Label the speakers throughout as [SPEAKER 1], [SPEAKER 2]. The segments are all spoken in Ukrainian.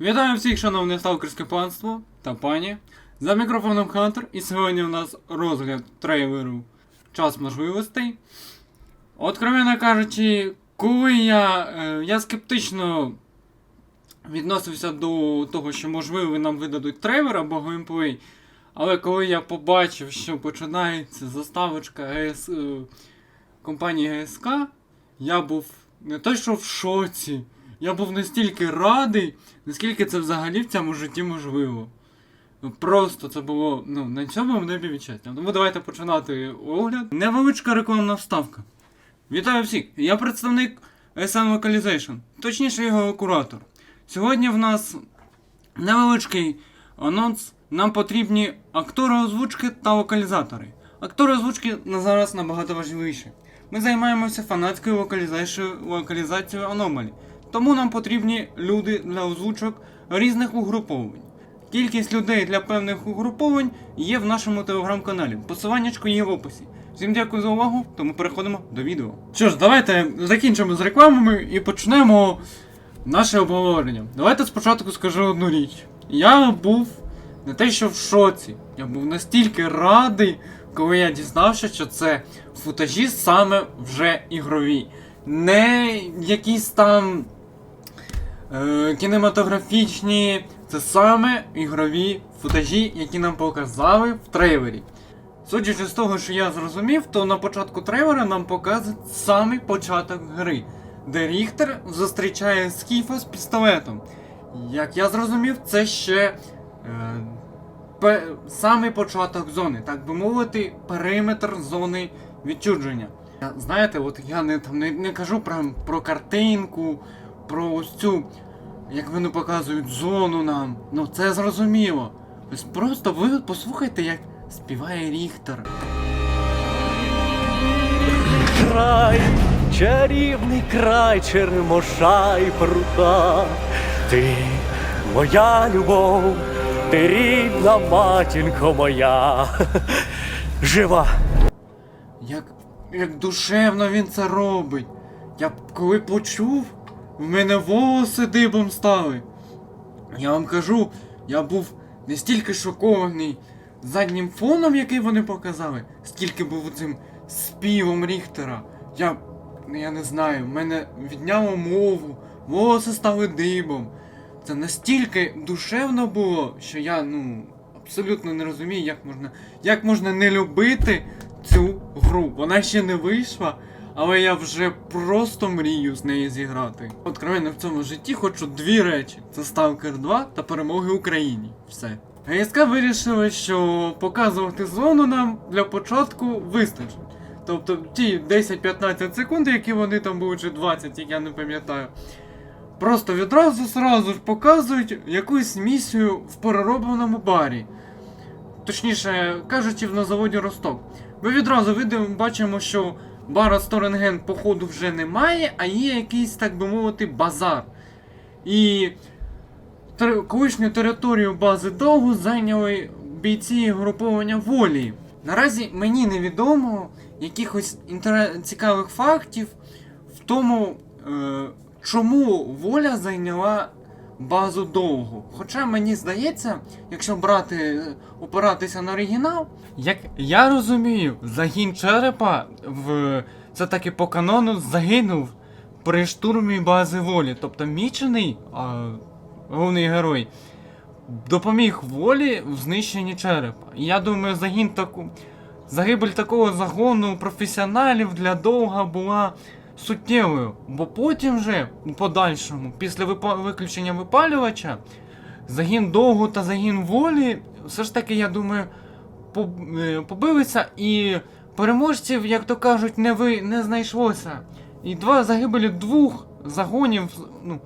[SPEAKER 1] Вітаю всіх, шановне сталкерське панство та пані. За мікрофоном Хантер, і сьогодні у нас розгляд трейлеру Час можливостей. Откровенно кажучи, коли я, е, я скептично відносився до того, що можливо нам видадуть трейлер або геймплей. Але коли я побачив, що починається заставочка ГС, е, компанії ГСК, я був не то що в шоці, я був настільки радий, наскільки це взагалі в цьому житті можливо. Ну, Просто це було ну, на цьому небі відчастя. Тому давайте починати огляд. Невеличка рекламна вставка. Вітаю всіх! Я представник SM Localization, точніше його куратор. Сьогодні в нас невеличкий анонс. Нам потрібні актори озвучки та локалізатори. Актори озвучки на зараз набагато важливіші. Ми займаємося фанатською локалізацією аномалі. Тому нам потрібні люди для озвучок різних угруповань. Кількість людей для певних угруповань є в нашому телеграм-каналі. Посиланнячко є в описі. Всім дякую за увагу, тому переходимо до відео. Що ж, давайте закінчимо з рекламами і почнемо наше обговорення. Давайте спочатку скажу одну річ. Я був не те, що в шоці, я був настільки радий, коли я дізнався, що це футажі саме вже ігрові. Не якісь там е, кінематографічні, це саме ігрові футажі, які нам показали в трейлері. Судячи з того, що я зрозумів, то на початку трейлера нам показують самий початок гри, де Ріхтер зустрічає Скіфа з пістолетом. Як я зрозумів, це ще е, самий початок зони, так би мовити, периметр зони відчудження. Знаєте, от я не, там, не, не кажу про, про картинку, про ось цю, як вони показують зону нам. Ну це зрозуміло. Ось просто ви послухайте, як співає Ріхтер.
[SPEAKER 2] край, чарівний край черемоша і прута. Ти моя любов, ти рідна матінко моя. Жива.
[SPEAKER 1] Як, як душевно він це робить. Я коли почув, в мене волоси дибом стали. Я вам кажу, я був настільки шокований заднім фоном, який вони показали, скільки був цим співом Ріхтера. Я. я не знаю, в мене відняло мову, волоси стали дибом. Це настільки душевно було, що я, ну, абсолютно не розумію, як можна, як можна не любити цю гру. Вона ще не вийшла, але я вже просто мрію з нею зіграти. Откровенно в цьому житті хочу дві речі: це Stalker 2 та перемоги Україні. Все. ГСК вирішили, що показувати зону нам для початку вистачить. Тобто ті 10-15 секунд, які вони там були, чи 20, як я не пам'ятаю. Просто відразу сразу ж показують якусь місію в переробленому барі. Точніше кажучи, на заводі Росток. Ми відразу видимо, бачимо, що бара Сторенген походу вже немає, а є якийсь, так би мовити, базар. І тер- колишню територію бази довгу зайняли бійці груповання волі. Наразі мені невідомо якихось інтер... цікавих фактів в тому, е, чому воля зайняла базу довго. Хоча мені здається, якщо брати, опиратися на оригінал, як я розумію, загін черепа в це таки по канону загинув при штурмі бази волі. Тобто мічений, а, головний герой, допоміг волі в знищенні черепа. І я думаю, загін таку. Загибель такого загону професіоналів для довга була суттєвою, бо потім вже у подальшому, після виключення випалювача, загін довгу та загін волі, все ж таки, я думаю, е, побилися і переможців, як то кажуть, не ви не знайшлося. І два загибелі двох загонів ну,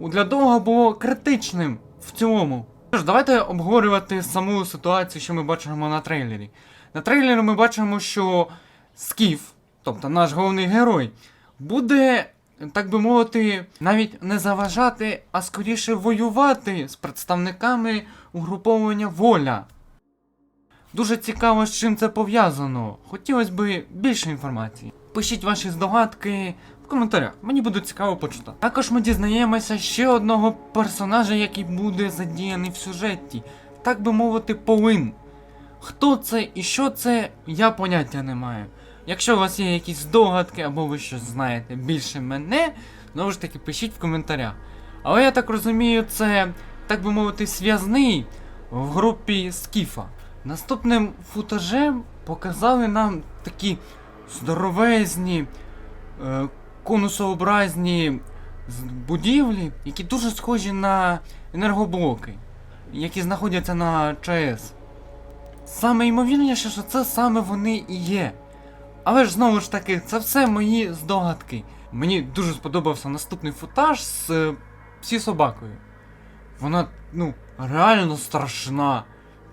[SPEAKER 1] для довга було критичним в цілому. Тож, давайте обговорювати саму ситуацію, що ми бачимо на трейлері. На трейлері ми бачимо, що Скіф, тобто наш головний герой, буде, так би мовити, навіть не заважати, а скоріше воювати з представниками угруповання воля. Дуже цікаво, з чим це пов'язано. Хотілося б більше інформації. Пишіть ваші здогадки в коментарях. Мені буде цікаво почитати. Також ми дізнаємося ще одного персонажа, який буде задіяний в сюжеті. Так би мовити, повин. Хто це і що це, я поняття не маю. Якщо у вас є якісь здогадки або ви щось знаєте більше мене, знову ж таки пишіть в коментарях. Але я так розумію, це, так би мовити, зв'язний в групі Скіфа. Наступним футажем показали нам такі здоровезні, е, конусообразні будівлі, які дуже схожі на енергоблоки, які знаходяться на ЧАЕС. Саме ймовірніше, що це саме вони і є. Але ж знову ж таки, це все мої здогадки. Мені дуже сподобався наступний футаж з е, псі собакою. Вона, ну, реально страшна.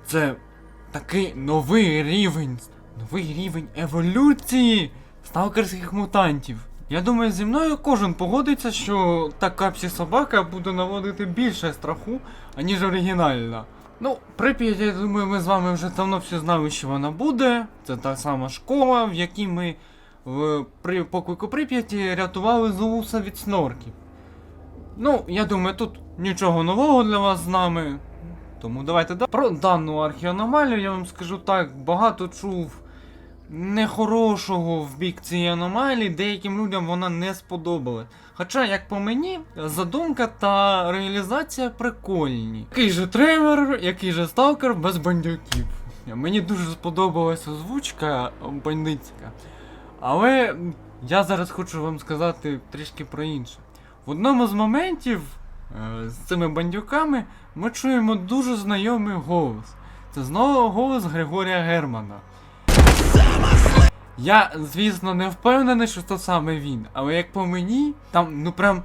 [SPEAKER 1] Це такий новий рівень. Новий рівень еволюції сталкерських мутантів. Я думаю, зі мною кожен погодиться, що така псі собака буде наводити більше страху, аніж оригінальна. Ну, Прип'ять, я думаю, ми з вами вже давно всі знали, що вона буде. Це та сама школа, в якій ми в при поклику Прип'яті рятували Зулуса від снорків. Ну, я думаю, тут нічого нового для вас з нами. Тому давайте да. Про дану археаномалію я вам скажу так, багато чув нехорошого в бік цієї аномалії, деяким людям вона не сподобалась. Хоча, як по мені, задумка та реалізація прикольні. Який же тревер, який же сталкер без бандюків. Мені дуже сподобалась озвучка бандитська. Але я зараз хочу вам сказати трішки про інше. В одному з моментів е, з цими бандюками ми чуємо дуже знайомий голос. Це знову голос Григорія Германа. Я, звісно, не впевнений, що це саме він, але як по мені, там ну прям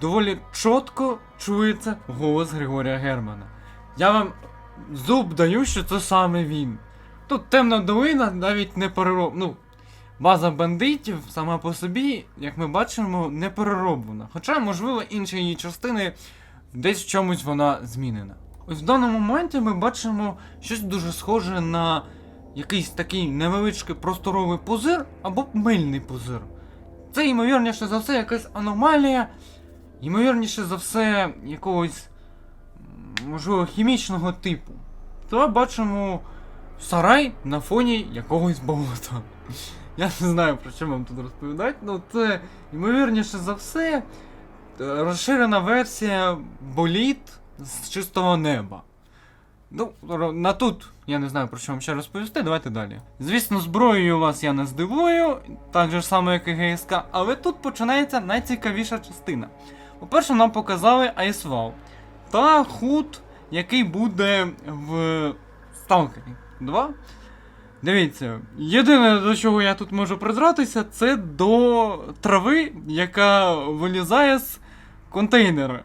[SPEAKER 1] доволі чітко чується голос Григорія Германа. Я вам зуб даю, що це саме він. Тут темна долина навіть не перероб... Ну, база бандитів сама по собі, як ми бачимо, не перероблена. Хоча, можливо, інші її частини десь в чомусь вона змінена. Ось в даному моменті ми бачимо щось дуже схоже на якийсь такий невеличкий просторовий пузир або мильний пузир. Це ймовірніше за все якась аномалія, ймовірніше за все якогось, можливо, хімічного типу. То бачимо сарай на фоні якогось болота. Я не знаю про що вам тут розповідати, ну це ймовірніше за все е, розширена версія боліт з чистого неба. Ну, на тут я не знаю про що вам ще розповісти, давайте далі. Звісно, зброєю вас я не здивую, так же само, як і ГСК, але тут починається найцікавіша частина. По-перше, нам показали Айсвал та худ, який буде в Сталкері 2. Дивіться, єдине до чого я тут можу придратися, це до трави, яка вилізає з контейнера.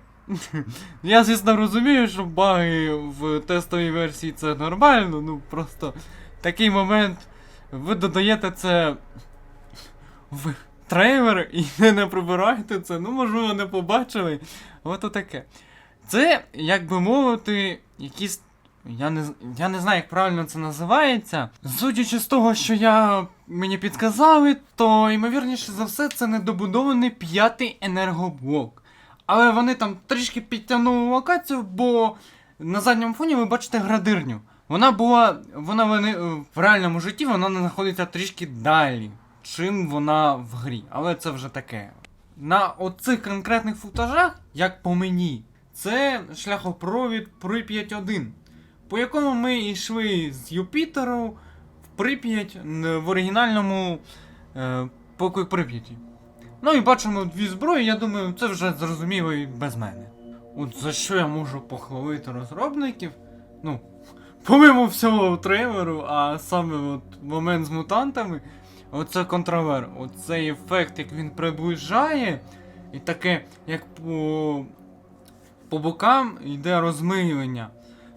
[SPEAKER 1] Я, звісно, розумію, що баги в тестовій версії це нормально, ну просто такий момент. Ви додаєте це в трейлер і не прибираєте це, ну можливо не побачили. Ото таке. Це, як би мовити, якісь. Я не, я не знаю, як правильно це називається. Судячи з того, що я мені підказали, то ймовірніше за все це недобудований п'ятий енергоблок. Але вони там трішки підтягнули локацію, бо на задньому фоні ви бачите градирню. Вона була. Вона в реальному житті вона знаходиться трішки далі, чим вона в грі. Але це вже таке. На оцих конкретних футажах, як по мені, це шляхопровід Прип'ять 1, по якому ми йшли з Юпітеру в Прип'ять в оригінальному е, покої Прип'яті. Ну і бачимо дві зброї, я думаю, це вже зрозуміло і без мене. От за що я можу похвалити розробників? Ну, помимо всього трейлеру, а саме от момент з мутантами, оце контравер, оцей ефект, як він приближає, і таке, як по, по бокам йде розмилення.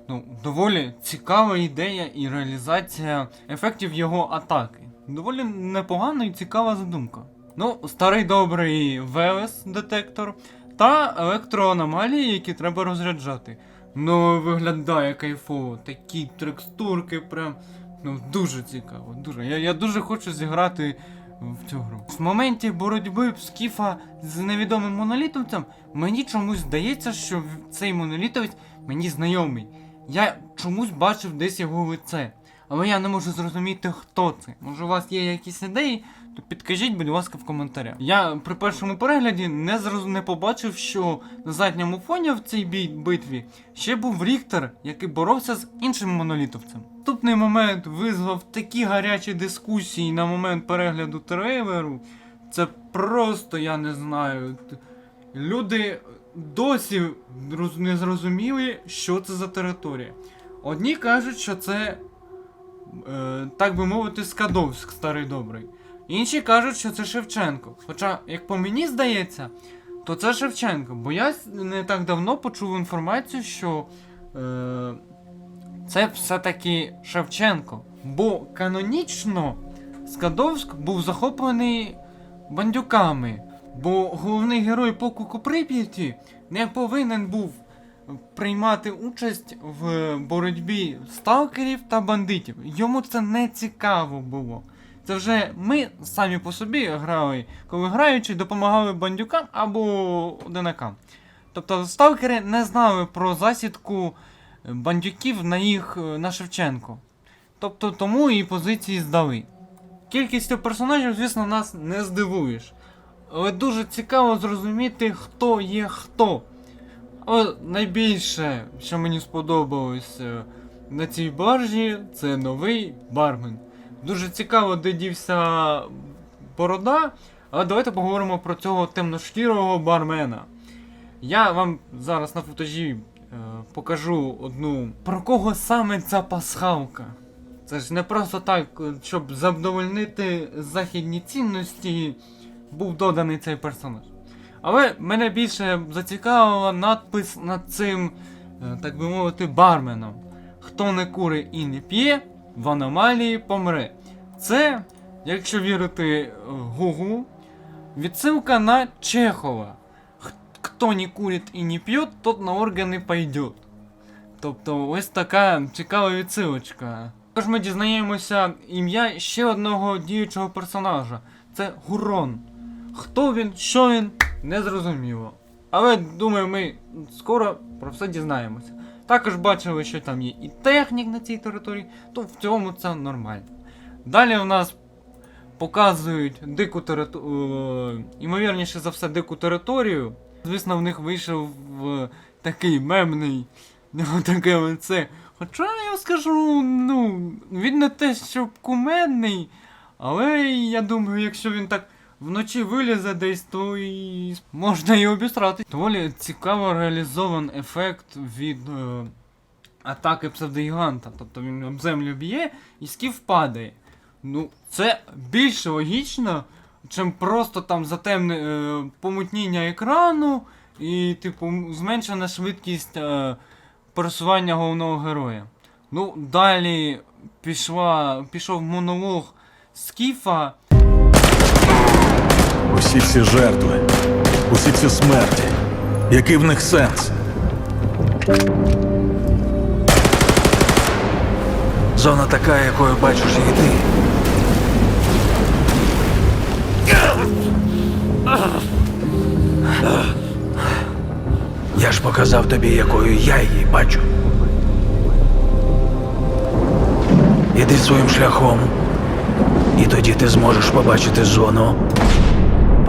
[SPEAKER 1] Ну, доволі цікава ідея і реалізація ефектів його атаки. Доволі непогана і цікава задумка. Ну, старий добрий Велес детектор та електроаномалії, які треба розряджати. Ну, виглядає кайфово, такі текстурки, прям. Ну, дуже цікаво, дуже. Я, я дуже хочу зіграти в цю гру. В моменті боротьби Скіфа з невідомим монолітовцем мені чомусь здається, що цей монолітовець мені знайомий. Я чомусь бачив десь його лице. Але я не можу зрозуміти, хто це. Може, у вас є якісь ідеї, то підкажіть, будь ласка, в коментарях. Я при першому перегляді не зроз... не побачив, що на задньому фоні в цій бій... битві ще був Ріктор, який боровся з іншим монолітовцем. Наступний момент визвав такі гарячі дискусії на момент перегляду трейлеру. Це просто я не знаю. Люди досі не зрозуміли, що це за територія. Одні кажуть, що це, е, так би мовити, Скадовськ старий добрий. Інші кажуть, що це Шевченко. Хоча, як по мені здається, то це Шевченко. Бо я не так давно почув інформацію, що е, це все-таки Шевченко. Бо канонічно Скадовськ був захоплений бандюками. Бо головний герой полку Прип'яті не повинен був приймати участь в боротьбі сталкерів та бандитів. Йому це не цікаво було. Це вже ми самі по собі грали, коли граючи, допомагали бандюкам або одинакам. Тобто сталкери не знали про засідку бандюків на їх е, на Шевченко. Тобто тому і позиції здали. Кількістю персонажів, звісно, нас не здивуєш. Але дуже цікаво зрозуміти, хто є хто. Але найбільше, що мені сподобалось е, на цій баржі, це новий бармен. Дуже цікаво, де дівся борода, але давайте поговоримо про цього темношкірого бармена. Я вам зараз на футажі е, покажу одну. Про кого саме ця пасхалка? Це ж не просто так, е, щоб задовольнити західні цінності, був доданий цей персонаж. Але мене більше зацікавила надпис над цим, е, так би мовити, барменом. Хто не кури і не п'є, в аномалії помре. Це, якщо вірити Гуглу, відсилка на Чехова. Хто не курить і не п'є, тот на органи пойдет. Тобто ось така цікава відсилочка. Тож ми дізнаємося ім'я ще одного діючого персонажа. Це Гурон. Хто він, що він, не зрозуміло. Але думаю, ми скоро про все дізнаємося. Також бачили, що там є і технік на цій території, то в цьому це нормально. Далі у нас показують дику територію, ймовірніше за все, дику територію. Звісно, в них вийшов е, такий мемний, таке лице. Хоча я скажу, ну, він не те, щоб кумедний, але я думаю, якщо він так вночі вилізе десь, то і можна і обістрати. Доволі цікаво реалізований ефект від е, атаки псевдогіганта. Тобто він об землю б'є і скіф падає. Ну, це більш логічно, чим просто там затемне е, помутніння екрану і, типу, зменшена швидкість е, пересування головного героя. Ну, далі пішла, пішов монолог Скіфа.
[SPEAKER 3] Усі ці жертви, усі ці смерті. Який в них сенс? Зона така, якою бачиш її ти. Я ж показав тобі, якою я її бачу. Іди своїм шляхом, і тоді ти зможеш побачити зону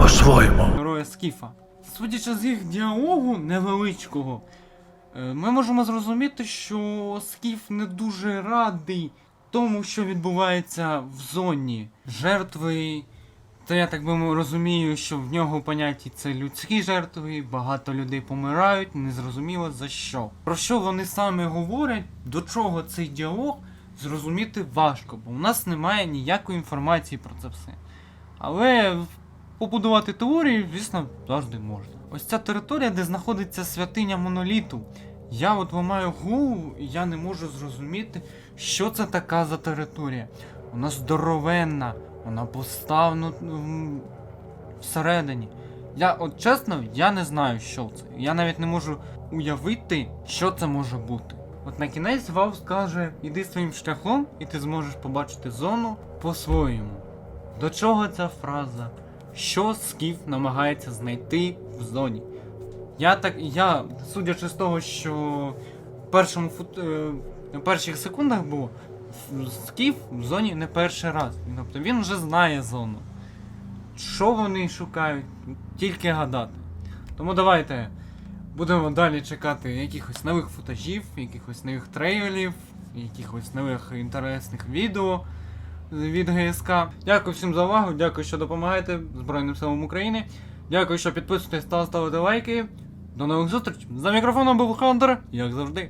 [SPEAKER 3] по-своєму.
[SPEAKER 1] героя Скіфа. Судячи з їх діалогу невеличкого, е, ми можемо зрозуміти, що Скіф не дуже радий тому, що відбувається в зоні. Жертви. Це я так би розумію, що в нього поняті це людські жертви, багато людей помирають, незрозуміло за що. Про що вони саме говорять, до чого цей діалог, зрозуміти важко, бо у нас немає ніякої інформації про це все. Але побудувати теорію, звісно, завжди можна. Ось ця територія, де знаходиться святиня моноліту. Я от ламаю голову, і я не можу зрозуміти, що це така за територія. Вона здоровенна, вона поставлена всередині. Я, от чесно, я не знаю, що це. Я навіть не можу уявити, що це може бути. От на кінець Вау скаже, іди своїм шляхом, і ти зможеш побачити зону по-своєму. До чого ця фраза? Що Скіф намагається знайти в зоні? Я так. Я, судячи з того, що в першому фут, е, на перших секундах було, Скіф в зоні не перший раз. Тобто він вже знає зону. Що вони шукають, тільки гадати. Тому давайте будемо далі чекати якихось нових футажів, якихось нових трейлерів, якихось нових інтересних відео від ГСК. Дякую всім за увагу, дякую, що допомагаєте Збройним силам України. Дякую, що підписуєтесь та ставите лайки. До нових зустрічей. За мікрофоном був Хантер, як завжди.